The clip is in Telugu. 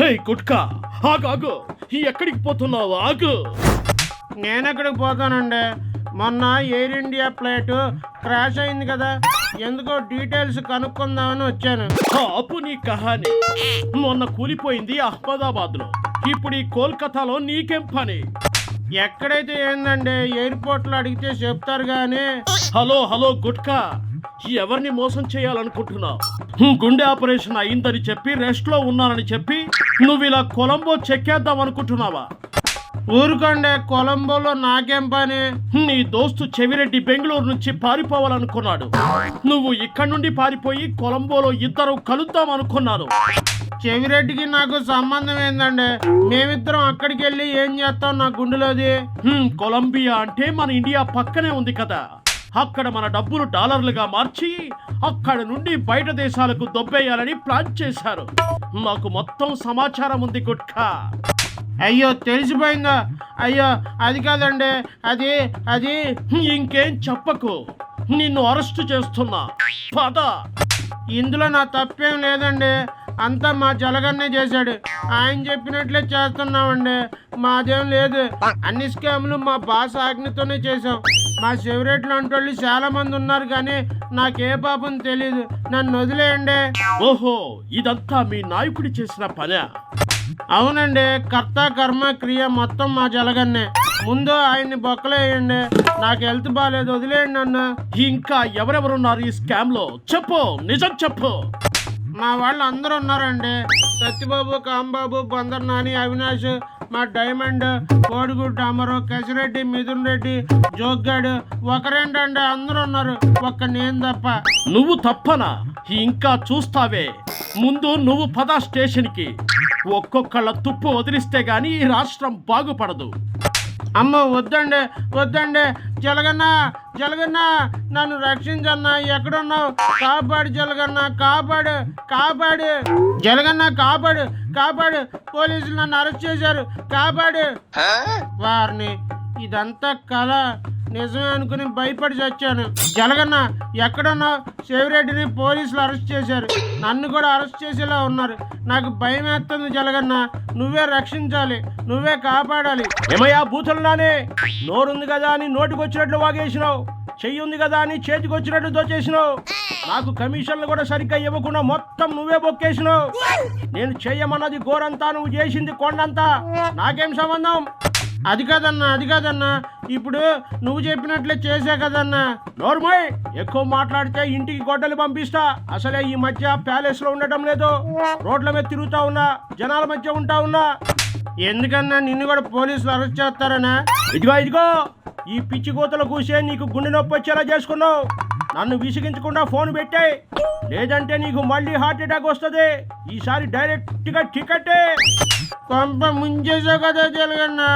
హే గుట్కా ఆగు ఆగు. ఎక్కడికి పోతున్నావు? ఆగు. నేను ఎక్కడికి పోతానండి? మొన్న ఎయిర్ ఇండియా ఫ్లైట్ క్రాష్ అయింది కదా. ఎందుకో డీటెయిల్స్ కనుక్కుందామని వచ్చాను. ఆపు నీ కహాని. మొన్న కూలిపోయింది అహ్మదాబాద్లో ఇప్పుడు ఈ కోల్కతాలో నీకేం పని? ఎక్కడైతే ఏందండి ఎయిర్పోర్ట్లో అడిగితే చెప్తారు కానీ హలో హలో గుట్కా. ఎవరిని మోసం చేయాలనుకుంటున్నావు గుండె ఆపరేషన్ అయిందని చెప్పి రెస్ట్లో ఉన్నానని చెప్పి నువ్వు ఇలా కొలంబో చెక్కేద్దాం అనుకుంటున్నావా? ఊరుకోండి కొలంబోలో నాకేం పని? నీ దోస్తు చెవిరెడ్డి బెంగళూరు నుంచి పారిపోవాలనుకున్నాడు. నువ్వు ఇక్కడి నుండి పారిపోయి కొలంబోలో ఇద్దరు కలుద్దాం అనుకున్నారు చెవిరెడ్డికి నాకు సంబంధం ఏందండి? మేమిద్దరం అక్కడికి వెళ్ళి ఏం చేస్తాం నా గుండెలోది? కొలంబియా అంటే మన ఇండియా పక్కనే ఉంది కదా. అక్కడ మన డబ్బులు డాలర్లుగా మార్చి అక్కడ నుండి బయట దేశాలకు దొబ్బేయాలని ప్లాన్ చేశారు. మాకు మొత్తం సమాచారం ఉంది గుట్కా. అయ్యో తెలిసిపోయిందా? అయ్యో అది కాదండి అది అది. ఇంకేం చెప్పకు. నిన్ను అరెస్ట్ చేస్తున్నా. పద. ఇందులో నా తప్పేం లేదండి. అంతా మా జలగన్నే చేశాడు. ఆయన చెప్పినట్లే చేస్తున్నామండి. మాదేం లేదు. అన్ని స్కాములు మా బాస్ ఆజ్ఞతోనే చేసాం మా సెవరేట్లు అంటోళ్ళు చాలా మంది ఉన్నారు కానీ నాకే పాపం తెలియదు నన్ను వదిలేయండి. ఓహో ఇదంతా మీ నాయకుడి చేసిన పనే? అవునండి కర్త కర్మ క్రియ మొత్తం మా జలగన్నే. ముందు ఆయన్ని బొక్కలేయండి నాకు హెల్త్ బాగాలేదు వదిలేయండి నన్ను. ఇంకా ఎవరెవరున్నారు ఈ స్కామ్లో చెప్పు నిజం చెప్పు. మా వాళ్ళు అందరూ ఉన్నారండి. సత్యబాబు కాంబాబు బందర్ నాని అవినాష్ మా డైమండ్ కోడిగుడ్డు అమరు కసిరెడ్డి మిథున్ రెడ్డి జోగ్గాడు ఒకరేంటండి అందరూ ఉన్నారు. ఒక్క నేను తప్ప. నువ్వు తప్పనా? ఇంకా చూస్తావే. ముందు నువ్వు పద స్టేషన్కి. ఒక్కొక్కళ్ళ తుప్పు వదిలిస్తే గాని ఈ రాష్ట్రం బాగుపడదు. అమ్మ వద్దండి వద్దండి. జలగన్న జలగన్న నన్ను రక్షించన్న ఎక్కడున్నావు? కాపాడు జలగన్న కాపాడు కాపాడు. జలగన్న కాపాడు కాపాడు. పోలీసులు నన్ను అరెస్ట్ చేశారు. కాపాడు. వారిని ఇదంతా కళ నిజమే అనుకుని భయపడి చచ్చాను. జలగన్న ఎక్కడన్నా శివరెడ్డిని పోలీసులు అరెస్ట్ చేశారు. నన్ను కూడా అరెస్ట్ చేసేలా ఉన్నారు. నాకు భయం వేస్తుంది జలగన్న. నువ్వే రక్షించాలి. నువ్వే కాపాడాలి. ఏమయ్యా బూతులున్నానే? నోరుంది కదా అని నోటికొచ్చినట్లు వాగేసినావు. చెయ్యి ఉంది కదా అని చేతికొచ్చినట్లు దోచేసినావు. నాకు కమిషన్లు కూడా సరిగ్గా ఇవ్వకుండా మొత్తం నువ్వే బొక్కేసినావు. నేను చెయ్యమన్నది గోరంతా నువ్వు చేసింది కొండంతా. నాకేం సంబంధం? అది కాదన్నా అది కాదన్నా. ఇప్పుడు నువ్వు చెప్పినట్లే చేసే కదన్నా. నోర్మయ్ ఎక్కువ మాట్లాడితే ఇంటికి గొడ్డలు పంపిస్తా. అసలే ఈ మధ్య ప్యాలెస్లో ఉండటం లేదు. రోడ్ల మీద తిరుగుతా ఉన్నా జనాల మధ్య ఉంటా ఉన్నా. ఎందుకన్నా నిన్ను కూడా పోలీసులు అరెస్ట్ చేస్తారనా ఇదిగో ఇదిగో. ఈ పిచ్చి కూతలు కూసే నీకు గుండె నొప్పి వచ్చేలా చేసుకున్నావు. నన్ను విసిగించకుండా ఫోన్ పెట్టాయి. లేదంటే నీకు మళ్ళీ హార్ట్ అటాక్ వస్తుంది. ఈసారి డైరెక్ట్గా టికెటే. కొంప ముంచేసా కదా తెలుగన్నా